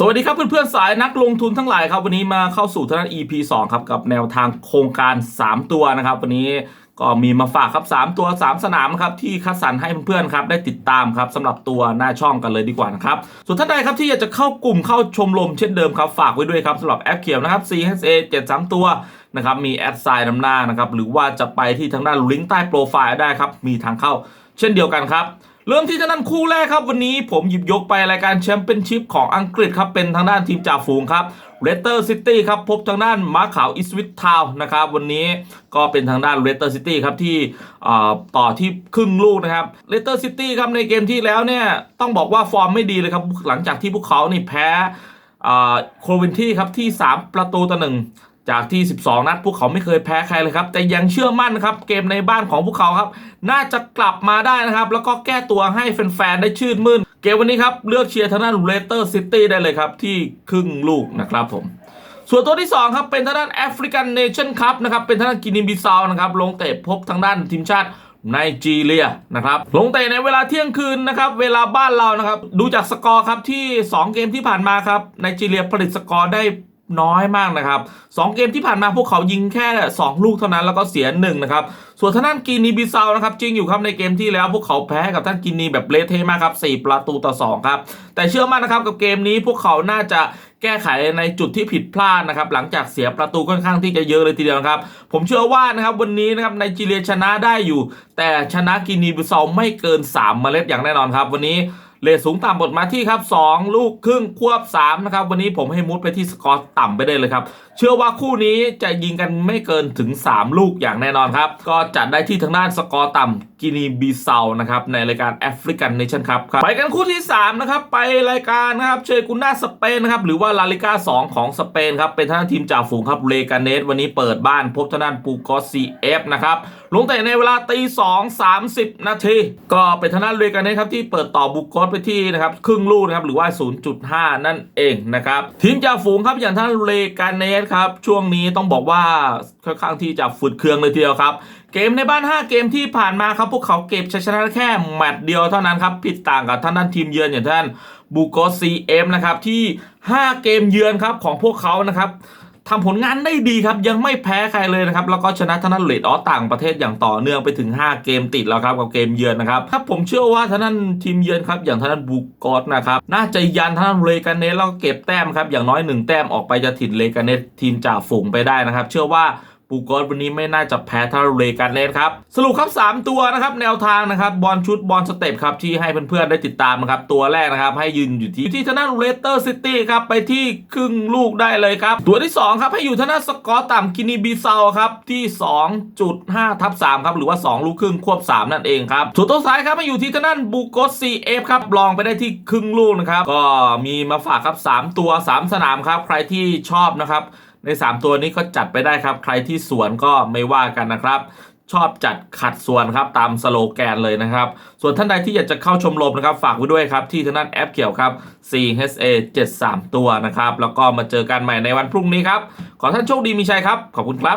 สวัสดีครับเพื่อนๆสายนักลงทุนทั้งหลายครับ วันนี้มาเข้าสู่ทางด้าน EP 2 ครับ กับแนวทางโครงการ 3 ตัวนะครับ วันนี้ก็มีมาฝากครับ 3 ตัว 3 สนามครับที่คัดสรรให้เพื่อนๆครับได้ติดตามครับสำหรับตัวหน้าช่องกันเลยดีกว่านะครับส่วนท่านใดครับที่อยากจะเข้ากลุ่มเข้าชมรมเช่นเดิมครับฝากไว้ด้วยครับสำหรับแอปเขียวนะครับ CHA 73 ตัวนะครับมีแอดไซน์นำหน้านะครับหรือว่าจะไปที่ทางด้านลิงก์ใต้โปรไฟล์ได้ครับมีทางเข้า เช่นเดียวกันครับ เริ่มที่ทางด้นคู่แรกครับวันนี้ผมหยิบยกไปรายการแชมเปี้ยนชิพของอังกฤษครับเป็นทางด้านทีมจ่าฝูงครับเรสเตอร์ซิตี้ครับพบทางด้านม้าขาวอิสวิตทาวนะครับวันนี้ก็เป็นทางด้านเรสเตอร์ซิตี้ครับที่ต่อที่ครึ่งลูกนะครับเรสเตอร์ซิตี้ครับในเกมที่แล้วเนี่ยต้องบอกว่าฟอร์มไม่ดีเลยครับหลังจากที่พวกเขานี่แพ้โครเวนที่ครับที่ 3 ประตูต่อหนึ่ง จากที่ 12 นัดพวกเขาไม่เคยแพ้ใครเลยครับ แต่ยังเชื่อมั่นนะครับ เกมในบ้านของพวกเขาครับ น่าจะกลับมาได้นะครับ แล้วก็แก้ตัวให้แฟนๆ ได้ชื่นมื่น เกมวันนี้ครับ เลือกเชียร์ทางด้านเลสเตอร์ซิตี้ได้เลยครับ ที่ครึ่งลูกนะครับผม ส่วนตัวที่ 2 ครับ เป็นทางด้านแอฟริกันเนชั่นคัพนะครับ เป็นทางด้านกินิบิซาวนะครับ ลงเตะพบทางด้านทีมชาติไนจีเรียนะครับลงเตะในเวลาเที่ยงคืนนะครับเวลาบ้านเรานะครับดูจากสกอร์ครับที่ 2 เกมที่ผ่านมาครับไนจีเรียผลิตสกอร์ได้ น้อยมากนะครับสองเกมที่ผ่านมาพวกเขายิงแค่ 2 ลูกเท่านั้นแล้วก็เสียหนึ่งนะครับส่วนทางด้านกินีบิซาวนะครับจริงอยู่ครับในเกมที่แล้วพวกเขาแพ้กับท่านกินีแบบเลเทมากครับ4ประตูต่อ2ครับแต่เชื่อมั่นนะครับกับเกมนี้พวกเขาน่าจะแก้ไขในจุดที่ผิดพลาดนะครับหลังจากเสียประตูค่อนข้างที่จะเยอะเลยทีเดียวครับผมเชื่อว่านะครับวันนี้นะครับไนจีเรียชนะได้อยู่ แต่ชนะกินีบิซาวไม่เกิน 3 เมล็ดอย่างแน่นอนครับวันนี้ เลทสูงต่ำบทมาที่ครับ 2 ลูกครึ่งควบ3นะครับวันนี้ผมให้มุดไปที่สกอร์ต่ำไปได้เลยครับ เชื่อว่าคู่นี้จะยิงกันไม่เกินถึง 3 ลูกอย่างแน่นอนครับ ก็จัดได้ที่ทางด้านสกอร์ต่ำกินีบีเซานะครับในรายการแอฟริกันเนชั่นครับไปกันคู่ที่3นะครับไปรายการนะครับเชกุน่าสเปนนะครับหรือว่าลาลิก้า2ของสเปนครับเป็นทางด้าทีมจ่าฝูงครับเลกาเนสวันนี้เปิดบ้านพบทางด้านปูกอซีเอฟนะครับลงแต่ในเวลาตีสองสามสิบนาทีก็เป็นทางด้านเลกาเนสครับที่เปิดต่อบุกอสไปที่นะครับครึ่งลูกนะครับหรือว่า 0.5 นั่นเองนะครับทีมจ่าฝูงครับอย่างท่านเลกาเนสครับช่วงนี้ต้องบอกว่าค่อนข้างที่จะฝืดเคืองเลยทีเดียวครับเกมในบ้าน 5 เกมที่ผ่านมาครับ พวกเขาเก็บชัยชนะแค่แมตช์เดียวเท่านั้นครับ ผิดต่างกับท่านด้านทีมเยือนอย่างท่านบูโกซีเอ็มนะครับที่ 5 เกมเยือนครับของพวกเขานะครับ ทำผลงานได้ดีครับ ยังไม่แพ้ใครเลยนะครับ แล้วก็ชนะทนั้นเลดออสต่างประเทศอย่างต่อเนื่องไปถึง 5 เกมติดแล้วครับกับเกมเยือนนะครับครับผมเชื่อว่าทนั้นทีมเยือนครับอย่างทนั้นบูโกสนะครับน่าจะยันทนั้นเลกาเนสแล้วก็เก็บแต้มครับอย่างน้อยหนึ่งแต้มออกไปจะถิ่นเลกาเนสทีมจ่าฝูงไปได้นะครับ เชื่อว่า ปูกอสวันนี้ไม่น่าจะแพ้ทาเรกันเลนครับ สรุปครับ 3 ตัวนะครับ แนวทางนะครับ บอลชุดบอลสเต็ปครับ ที่ให้เพื่อนๆได้ติดตามนะครับ ตัวแรกนะครับ ให้ยืนอยู่ที่ที่ทางด้าเลสเตอร์ซิตี้ครับ ไปที่ครึ่งลูกได้เลยครับ ตัวที่ 2 ครับ ให้อยู่ทางด้าสกอร์ต่ำกินีบีเซาครับ ที่ 2.5ทับ3ครับ หรือว่า 2 ลูกครึ่งควบ 3 นั่นเองครับส่วนตัวท้ายครับให้อยู่ที่ทางด้าบูโกสซีเอฟครับลองไปได้ที่ครึ่งลูกนะครับก็มีมาฝากครับสามตัวสามสนามครับใครที่ชอบนะครับ ใน 3 ตัวนี้ก็จัดไปได้ครับ ใครที่สวนก็ไม่ว่ากันนะครับ ชอบจัดขัดส่วนครับตามสโลแกนเลยนะครับ ส่วนท่านใดที่อยากจะเข้าชมรมนะครับ ฝากไว้ด้วยครับ ที่ทางด้านแอปเขียวครับ CHA 73 ตัวนะครับ แล้วก็มาเจอกันใหม่ในวันพรุ่งนี้ครับ ขอท่านโชคดีมีชัยครับ ขอบคุณครับ